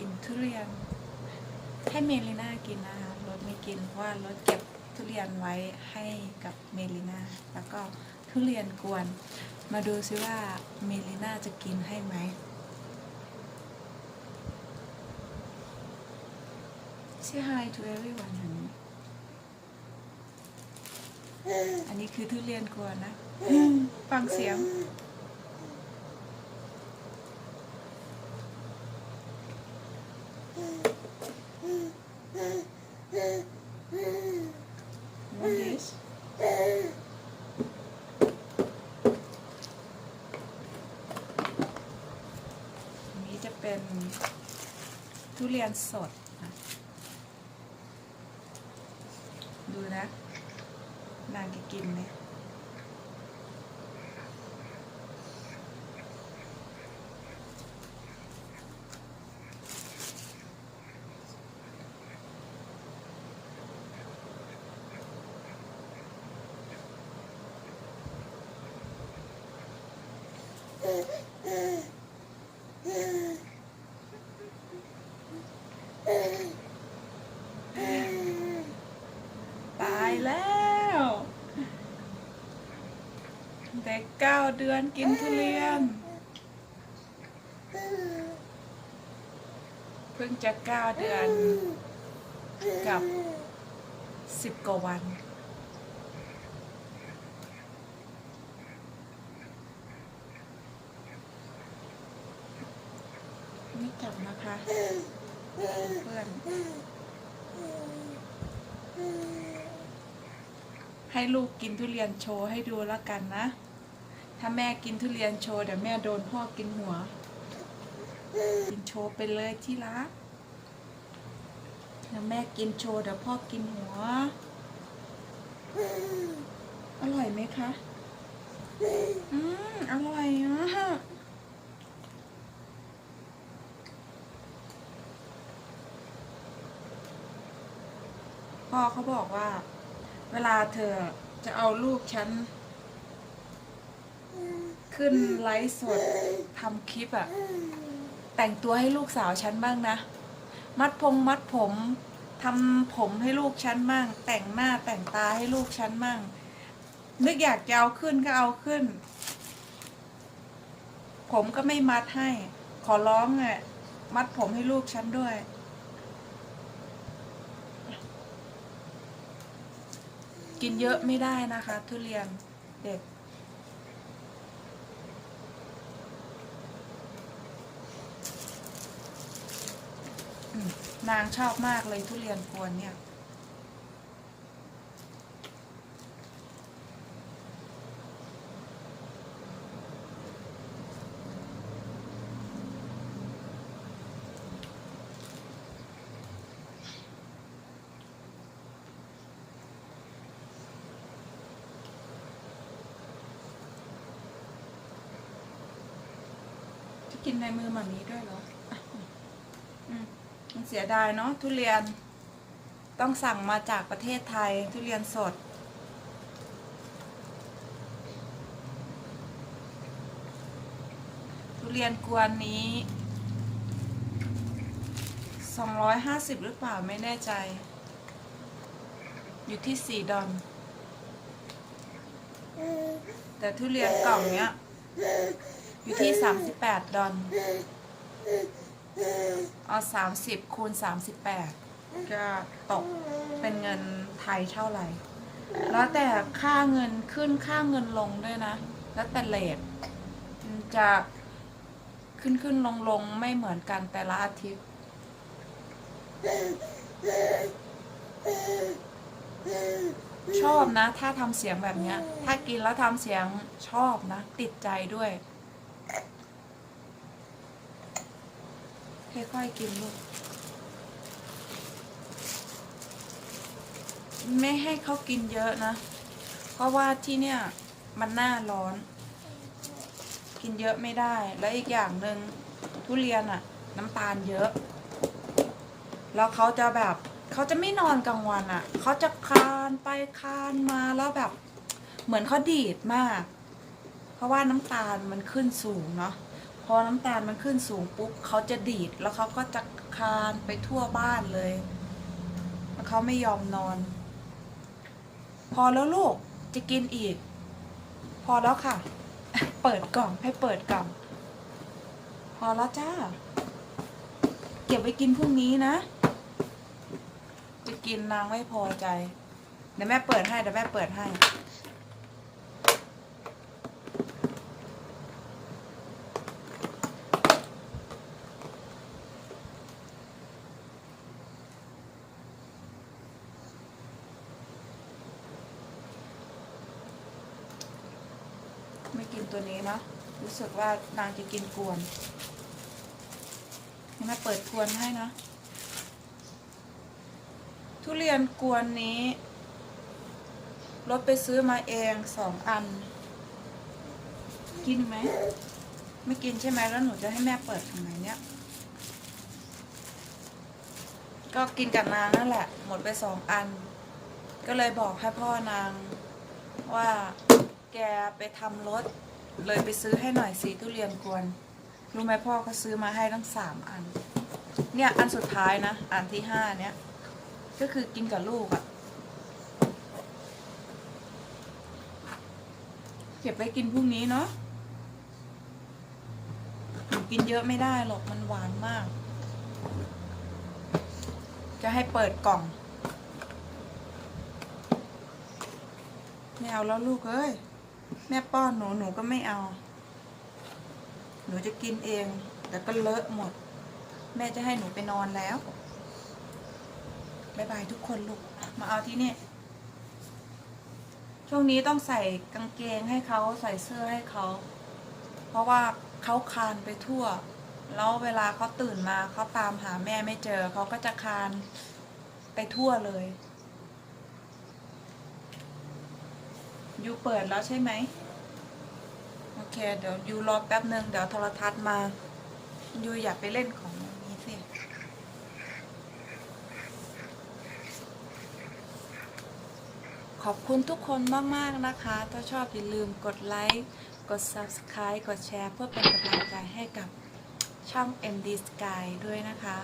กินทุเรียน ให้เมลิน่ากินนะคะรถไม่กินเพราะว่ารถเก็บทุเรียนไว้ให้กับเมลิน่าแล้วก็ทุเรียนกวน มาดูซิว่าเมลิน่าจะกินให้ไหม Say hi to everyone อันนี้อันนี้คือทุเรียนกวนนะ ฟังเสียง Yes. อันนี้จะเป็นทุเรียนสดนะดูนะ นางจะกินไหม ตายแล้ว เด็กเก้าเดือนกินทุเรียน เพิ่งจะเก้าเดือนกับสิบกว่าวัน ไม่จับนะคะเพื่อนให้ลูกกินทุเรียนโชว์ให้ดูแล้วกันนะ ถ้าแม่กินทุเรียนโชว์เดี๋ยวแม่โดนพ่อกินหัว กินโชว์ไปเลยที่รักเดี๋ยวแม่กินโชว์เดี๋ยวพ่อกินหัว อร่อยไหมคะ อืมอร่อยอะ พ่อเขาบอกว่า เวลาเธอจะเอาลูกฉัน ขึ้นไลฟ์สดทำคลิปอะแต่งตัวให้ลูกสาวฉันบ้างนะ มัดพงมัดผมทำผมให้ลูกฉันบ้างแต่งหน้าแต่งตาให้ลูกฉันบ้างนึกอยากจะเอาขึ้นก็เอาขึ้น ผมก็ไม่มัดให้ ขอร้องอะมัดผมให้ลูกฉันด้วย กินเยอะไม่ได้นะคะ ทุเรียนเด็ก นางชอบมากเลยทุเรียนกวนเนี่ย กินในมือแบบนี้ด้วยเหรออืมมันเสียดายเนาะทุเรียนต้องสั่งมาจากประเทศไทยทุเรียนสด ทุเรียนกวนนี้สองร้อยห้าสิบหรือเปล่าไม่แน่ใจ อยู่ที่สี่ดอน แต่ทุเรียนกล่องเนี้ย อยู่ที่สามสิบแปดดอนเอาสามสิบคูณสามสิบแปดก็ตกเป็นเงินไทยเท่าไหร่ แล้วแต่ค่าเงินขึ้นค่าเงินลงด้วยนะ แล้วแต่เลทมันจะขึ้นขึ้นลงลงไม่เหมือนกันแต่ละอาทิตย์ ชอบนะ ถ้าทำเสียงแบบนี้ถ้ากินแล้วทำเสียงชอบนะ ติดใจด้วย ค่อยๆกินลูก ไม่ให้เขากินเยอะนะ เพราะว่าที่เนี่ยมันหน้าร้อน กินเยอะไม่ได้ แล้วอีกอย่างหนึ่งทุเรียนอะน้ำตาลเยอะ แล้วเขาจะแบบเขาจะไม่นอนกลางวันอะเขาจะคานไปคานมาแล้วแบบ เหมือนเขาดีดมาก เพราะว่าน้ำตาลมันขึ้นสูงเนาะ พอน้ำตาลมันขึ้นสูงปุ๊บเขาจะดีดแล้วเขาก็จะคานไปทั่วบ้านเลยเขาไม่ยอมนอน พอแล้วลูกจะกินอีก พอแล้วค่ะ เปิดกล่องให้เปิดกล่องพอแล้วจ้า เก็บไว้กินพรุ่งนี้นะ จะกินนางไม่พอใจเดี๋ยวแม่เปิดให้เดี๋ยวแม่เปิดให้ ไม่กินตัวนี้เนาะรู้สึกว่านางจะกินกวนนี่มาเปิดกวนให้นะ ทุเรียนกวนนี้รถไปซื้อมาเองสองอัน กินไหม ไม่กินใช่ไหมแล้วหนูจะให้แม่เปิดทำไงเนี่ย ก็กินกับนางนั่นแหละ หมดไปสองอัน ก็เลยบอกให้พ่อนางว่า แกไปทำรถ เลยไปซื้อให้หน่อยสีทุเรียนกวนรู้ไหมพ่อเขาซื้อมาให้ทั้งสามอัน เนี่ยอันสุดท้ายนะ อันที่ห้าเนี่ย ก็คือกินกับลูกอะเก็บไว้กินพรุ่งนี้เนาะหนูกินเยอะไม่ได้หรอกมันหวานมาก จะให้เปิดกล่อง ไม่เอาแล้วลูกเอ้ย แม่ป้อนหนูหนูก็ไม่เอา หนูจะกินเอง แต่ก็เลอะหมด แม่จะให้หนูไปนอนแล้วบายบายทุกคนลูก มาเอาที่นี่ ช่วงนี้ต้องใส่กางเกงให้เขาใส่เสื้อให้เขา เพราะว่าเขาคานไปทั่ว แล้วเวลาเขาตื่นมาเขาตามหาแม่ไม่เจอ เขาก็จะคานไปทั่วเลย ยูเปิดแล้วใช่ไหมโอเค เดี๋ยวยูรอแป๊บหนึ่งเดี๋ยวโทรทัศน์มายูอยากไปเล่นของนนี้สิขอบคุณทุกคนมาก ๆ นะคะ ถ้าชอบอย่าลืมกดไลค์กด Subscribe กดแชร์ เพื่อเป็นกำลังใจให้กับช่อง MD Sky ด้วยนะคะ